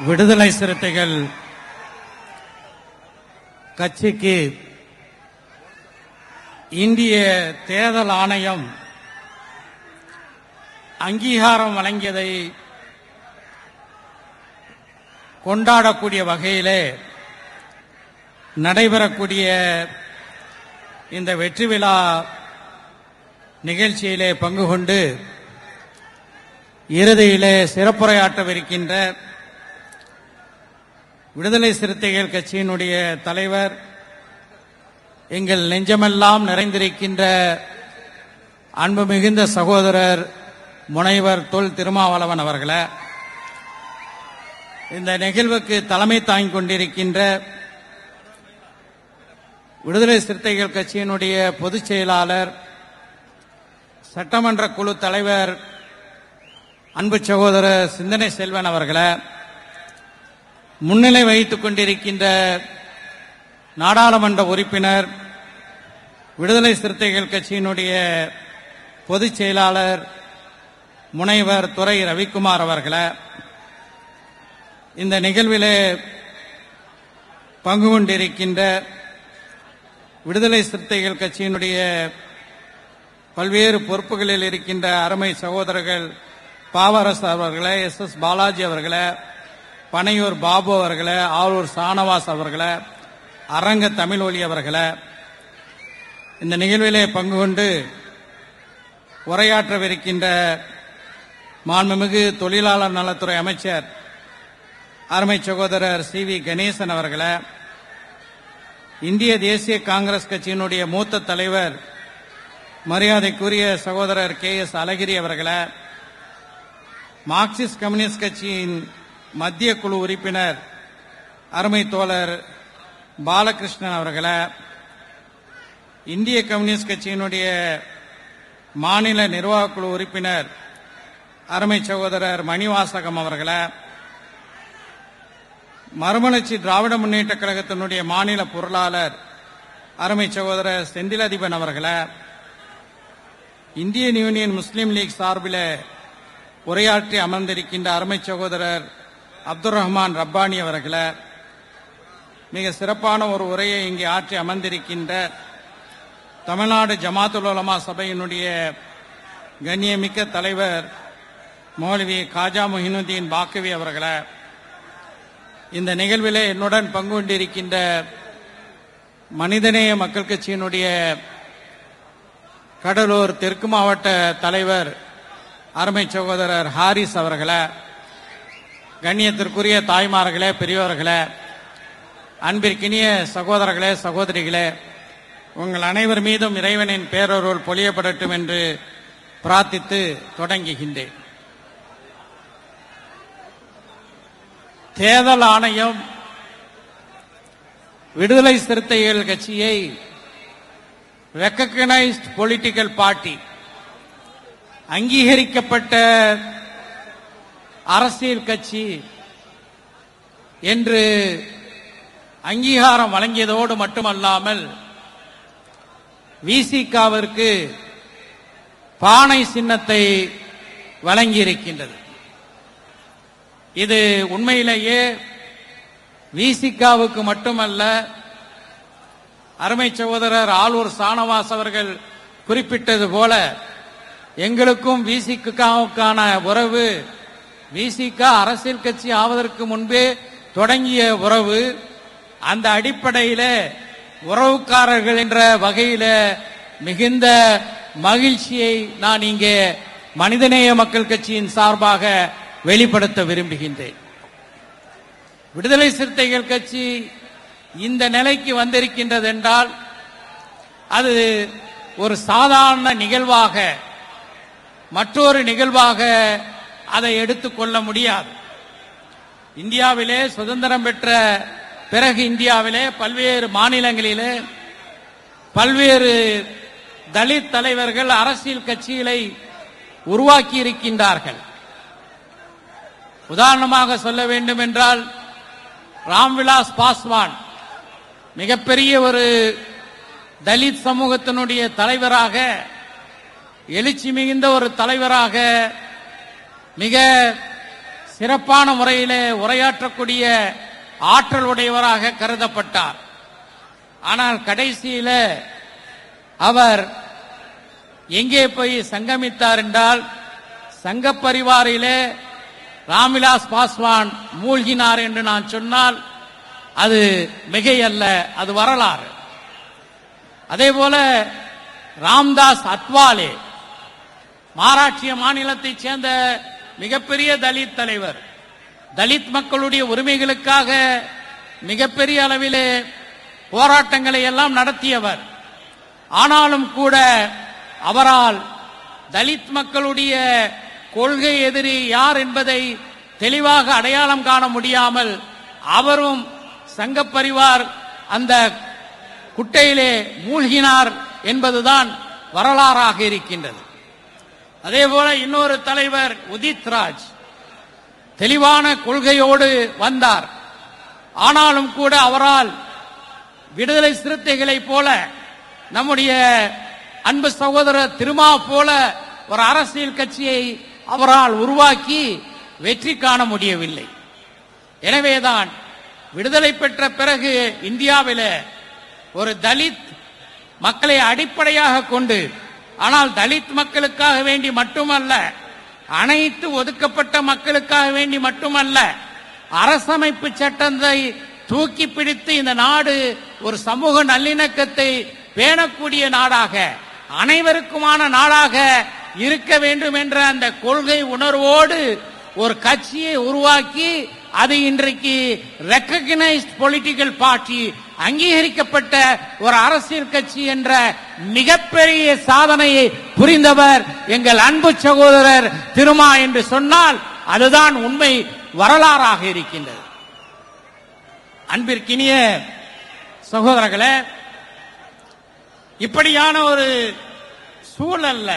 விடுதலை சிறுத்தைகள் கட்சிக்கு இந்திய தேர்தல் ஆணையம் அங்கீகாரம் வழங்கியதை கொண்டாடக்கூடிய வகையிலே நடைபெறக்கூடிய இந்த வெற்றி விழா நிகழ்ச்சியிலே பங்கு கொண்டு இறுதியிலே சிறப்புரையாற்றவிருக்கின்ற விடுதலை சிறுத்தைகள் கட்சியினுடைய தலைவர் எங்கள் நெஞ்சமெல்லாம் நிறைந்திருக்கின்ற அன்பு மிகுந்த சகோதரர் முனைவர் தொல் திருமாவளவன் அவர்களே இந்த நிகழ்வுக்கு தலைமை தாங்கிக் கொண்டிருக்கின்ற விடுதலை சிறுத்தைகள் கட்சியினுடைய பொதுச் செயலாளர் சட்டமன்ற குழு தலைவர் அன்பு சகோதரர் சிந்தனை செல்வன் அவர்களை முன்னிலை வகித்துக் கொண்டிருக்கின்ற நாடாளுமன்ற உறுப்பினர் விடுதலை சிறுத்தைகள் கட்சியினுடைய பொதுச் செயலாளர் முனைவர் துறை ரவிக்குமார் அவர்களை இந்த நிகழ்விலே பங்கு கொண்டிருக்கின்ற விடுதலை சிறுத்தைகள் கட்சியினுடைய பல்வேறு பொறுப்புகளில் இருக்கின்ற அருமை சகோதரர்கள் பாவரசு அவர்களை எஸ் எஸ் பாலாஜி அவர்களை பனையூர் பாபு அவர்களை ஆரூர் சானவாஸ் அவர்களை அரங்க தமிழ் ஒளி அவர்களை இந்த நிகழ்விலே பங்கு கொண்டு உரையாற்றவிருக்கின்ற மாண்புமிகு தொழிலாளர் நலத்துறை அமைச்சர் அருமை சகோதரர் சி வி கணேசன் அவர்களை இந்திய தேசிய காங்கிரஸ் கட்சியினுடைய மூத்த தலைவர் மரியாதைக்குரிய சகோதரர் கே எஸ் அழகிரி அவர்களை மார்க்சிஸ்ட் கம்யூனிஸ்ட் கட்சியின் மத்திய குழு உறுப்பினர் அருமை தோழர் பாலகிருஷ்ணன் அவர்களை இந்திய கம்யூனிஸ்ட் கட்சியினுடைய மாநில நிர்வாகக் குழு உறுப்பினர் அருமை சகோதரர் மணிவாசகம் அவர்களை மறுமலர்ச்சி திராவிட முன்னேற்ற கழகத்தினுடைய மாநில பொருளாளர் அருமை சகோதரர் செந்திலதிபன் அவர்களை இந்தியன் யூனியன் முஸ்லீம் லீக் சார்பில் உரையாற்றி அமர்ந்திருக்கின்ற அருமை சகோதரர் அப்துல் ரஹ்மான் ரப்பானி அவர்களை மிக சிறப்பான ஒரு உரையை இங்கே ஆற்றி அமர்ந்திருக்கின்ற தமிழ்நாடு ஜமாத்துல் உலமா சபையினுடைய கண்ணியமிக்க தலைவர் மௌலவி காஜா முஹினுதீன் பாக்கவி அவர்களை இந்த நிகழ்விலே என்னுடன் பங்கு கொண்டிருக்கின்ற மனிதநேய மக்கள் கட்சியினுடைய கடலூர் தெற்கு மாவட்ட தலைவர் அருமை சகோதரர் ஹாரிஸ் அவர்களை கண்ணியத்திற்குரிய தாய்மார்களே பெரியோர்களே அன்பிற்கினிய சகோதரர்களே சகோதரிகளே உங்கள் அனைவர் மீதும் இறைவனின் பேரொருள் பொழியப்படட்டும் என்று பிரார்த்தித்து தொடங்குகின்றேன். தேர்தல் ஆணையம் விடுதலை சிறுத்தைகள் கட்சியை ரெக்கக்னைஸ்ட் பொலிட்டிக்கல் பார்ட்டி அங்கீகரிக்கப்பட்ட அரசியல் கட்சி என்று அங்கீகாரம் வழங்கியதோடு மட்டுமல்லாமல் விசிகாவிற்கு பானை சின்னத்தை வழங்கியிருக்கின்றது. இது உண்மையிலேயே விசிகாவுக்கு மட்டுமல்ல அருமை சகோதரர் ஆளூர் சானவாஸ் அவர்கள் குறிப்பிட்டது போல எங்களுக்கும் விசிகாவுக்கான உறவு விசிகா அரசியல் கட்சி ஆவதற்கு முன்பே தொடங்கிய உறவு அந்த அடிப்படையில உறவுக்காரர்கள் என்ற வகையில மிகுந்த மகிழ்ச்சியை நான் இங்கே மனிதநேய மக்கள் கட்சியின் சார்பாக வெளிப்படுத்த விரும்புகின்றேன். விடுதலை சிறுத்தைகள் கட்சி இந்த நிலைக்கு வந்திருக்கின்றது என்றால் அது ஒரு சாதாரண நிகழ்வாக மற்றொரு நிகழ்வாக அதை எடுத்துக்கொள்ள முடியாது. இந்தியாவிலே சுதந்திரம் பெற்ற பிறகு இந்தியாவிலே பல்வேறு மாநிலங்களிலே பல்வேறு தலித் தலைவர்கள் அரசியல் கட்சிகளை உருவாக்கி இருக்கின்றார்கள். உதாரணமாக சொல்ல வேண்டும் என்றால் ராம்விலாஸ் பாஸ்வான் மிகப்பெரிய ஒரு தலித் சமூகத்தினுடைய தலைவராக எழுச்சி மிகுந்த ஒரு தலைவராக மிக சிறப்பான முறையிலே உரையாற்றக்கூடிய ஆற்றல் உடையவராக கருதப்பட்டார். ஆனால் கடைசியில அவர் எங்கே போய் சங்கமித்தார் என்றால் சங்க பரிவாரிலே ராம்விலாஸ் பாஸ்வான் மூழ்கினார் என்று நான் சொன்னால் அது மிகையல்ல அது வரலாறு. அதே போல ராம்தாஸ் அத்வாலே மகாராஷ்டிர மாநிலத்தைச் சேர்ந்த மிகப்பெரிய தலித் தலைவர். தலித் மக்களுடைய உரிமைகளுக்காக மிகப்பெரிய அளவிலே போராட்டங்களை எல்லாம் நடத்தியவர். ஆனாலும் கூட அவரால் தலித் மக்களுடைய கொள்கை எதிரி யார் என்பதை தெளிவாக அடையாளம் காண முடியாமல் அவரும் சங்கப்பரிவார் அந்த குட்டையிலே மூழ்கினார் என்பதுதான் வரலாறாக இருக்கின்றது. அதே போல இன்னொரு தலைவர் உதித் ராஜ் தெளிவான கொள்கையோடு வந்தார். ஆனாலும் கூட அவரால் விடுதலை சிறுத்தைகளைப் போல நம்முடைய அன்பு சகோதரர் திருமா போல ஒரு அரசியல் கட்சியை அவரால் உருவாக்கி வெற்றி காண முடியவில்லை. எனவேதான் விடுதலை பெற்ற பிறகு இந்தியாவில ஒரு தலித் மக்களை அடிப்படையாக கொண்டு ஆனால் தலித் மக்களுக்காக வேண்டி மட்டுமல்ல அனைத்து ஒதுக்கப்பட்ட மக்களுக்காக வேண்டி மட்டுமல்ல அரசமைப்பு சட்டத்தை தூக்கி பிடித்து இந்த நாடு ஒரு சமூக நல்லிணக்கத்தை பேணக்கூடிய நாடாக அனைவருக்குமான நாடாக இருக்க வேண்டும் என்ற அந்த கொள்கை உணர்வோடு ஒரு கட்சியை உருவாக்கி அது இன்றைக்கு ரெக்கக்னைஸ்ட் பொலிட்டிக்கல் பார்ட்டி அங்கீகரிக்கப்பட்ட ஒரு அரசியல் கட்சி என்ற மிகப்பெரிய சாதனையை புரிந்தவர் எங்கள் அன்பு சகோதரர் திருமா என்று சொன்னால் அதுதான் உண்மை வரலாறாக இருக்கின்றது. அன்பிற்கினிய சகோதரர்களே இப்படியான ஒரு சூழல்ல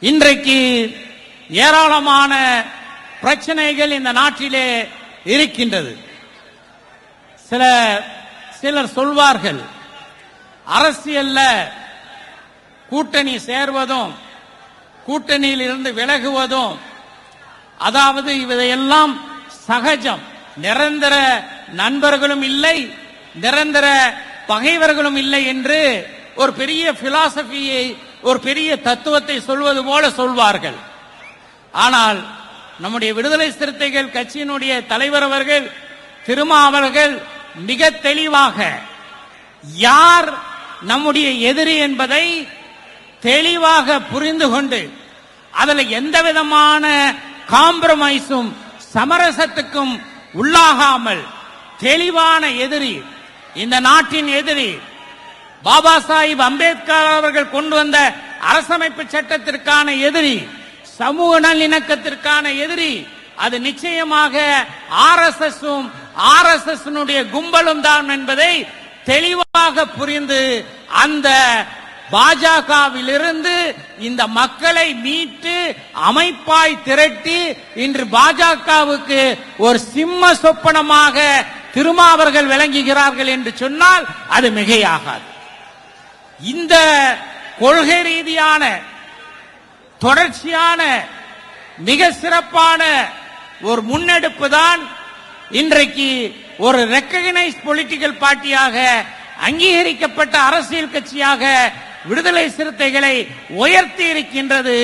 இன்றைக்கு ஏராளமான பிரச்சனைகள் இந்த நாட்டிலே இருக்கின்றது. சில சிலர் சொல்வார்கள் அரசியல்ல கூட்டணி சேர்வதும் கூட்டணியில் இருந்து விலகுவதும் அதாவது இதையெல்லாம் சகஜம். நிரந்தர நண்பர்களும் இல்லை நிரந்தர பகைவர்களும் இல்லை என்று ஒரு பெரிய பிலாசபியை ஒரு பெரிய தத்துவத்தை சொல்வது போல சொல்வார்கள். ஆனால் நம்முடைய விடுதலை சிறுத்தைகள் கட்சியினுடைய தலைவர் அவர்கள் திருமாவர்கள் மிக தெளிவாக யார் நம்முடைய எதிரி என்பதை தெளிவாக புரிந்து கொண்டு அதில் எந்த விதமான காம்ப்ரமைஸும் சமரசத்துக்கும் உள்ளாகாமல் தெளிவான எதிரி இந்த நாட்டின் எதிரி பாபா சாஹிப் அம்பேத்கர் அவர்கள் கொண்டு வந்த அரசமைப்பு சட்டத்திற்கான எதிரி சமூக நல்லிணக்கத்திற்கான எதிரி. அது நிச்சயமாக R S S R S S கும்பலும் தான் என்பதை தெளிவாக புரிந்து அந்த பாஜகவிலிருந்து இந்த மக்களை மீட்டு அமைப்பாய் திரட்டி இன்று பாஜகவுக்கு ஒரு சிம்ம சொப்பனமாக திருமாவர்கள் விளங்குகிறார்கள் என்று சொன்னால் அது மிகையாகாது. இந்த கொள்கை ரீதியான தொடர்ச்சியான மிக சிறப்பான ஒரு முன்னெடுப்பு தான் இன்றைக்கு ஒரு ரெக்கக்னைஸ் பொலிட்டிக்கல் பார்ட்டியாக அங்கீகரிக்கப்பட்ட அரசியல் கட்சியாக விடுதலை சிறுத்தைகளை உயர்த்தி இருக்கின்றது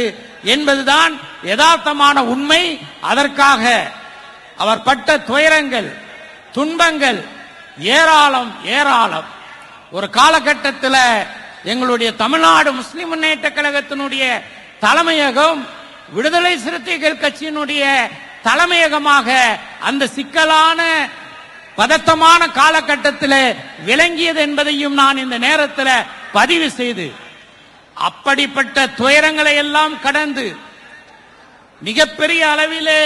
என்பதுதான் யதார்த்தமான உண்மை. அதற்காக அவர் பட்ட துயரங்கள் துன்பங்கள் ஏராளம் ஏராளம். ஒரு காலகட்டத்தில் எங்களுடைய தமிழ்நாடு முஸ்லிம் முன்னேற்ற கழகத்தினுடைய தலைமையகம் விடுதலை சிறுத்தைகள் கட்சியினுடைய தலைமையகமாக அந்த சிக்கலான பதட்டமான காலகட்டத்தில் விளங்கியது என்பதையும் நான் இந்த நேரத்தில் பதிவு செய்து அப்படிப்பட்ட துயரங்களை எல்லாம் கடந்து மிகப்பெரிய அளவிலே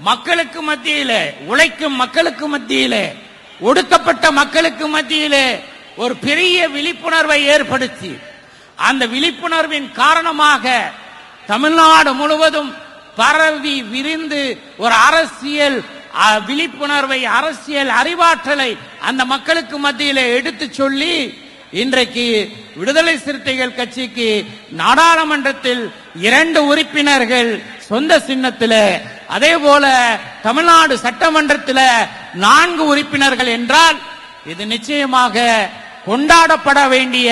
மக்களுக்கு மத்தியிலே உழைக்கும் மக்களுக்கு மத்தியிலே ஒடுக்கப்பட்ட மக்களுக்கு மத்தியிலே ஒரு பெரிய விழிப்புணர்வை ஏற்படுத்தி அந்த விழிப்புணர்வின் காரணமாக தமிழ்நாடு முழுவதும் பரவி விரிந்து ஒரு அரசியல் விழிப்புணர்வை அரசியல் அறிவாற்றலை அந்த மக்களுக்கு மத்தியில் எடுத்து சொல்லி இன்றைக்கு விடுதலை சிறுத்தைகள் கட்சிக்கு நாடாளுமன்றத்தில் இரண்டு உறுப்பினர்கள் சொந்த சின்னத்தில் அதே போல தமிழ்நாடு சட்டமன்றத்தில் நான்கு உறுப்பினர்கள் என்றால் இது நிச்சயமாக கொண்டாடப்பட வேண்டிய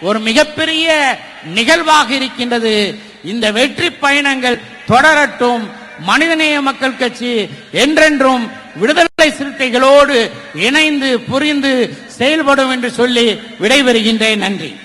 ஒரு மிகப்பெரிய நிகழ்வாக இருக்கின்றது. இந்த வெற்றி பயணங்கள் தொடரட்டும். மனிதநேய மக்கள் கட்சி என்றென்றும் விடுதலை சிறுத்தைகளோடு இணைந்து புரிந்து செயல்படும் என்று சொல்லி விடைபெறுகின்றேன். நன்றி.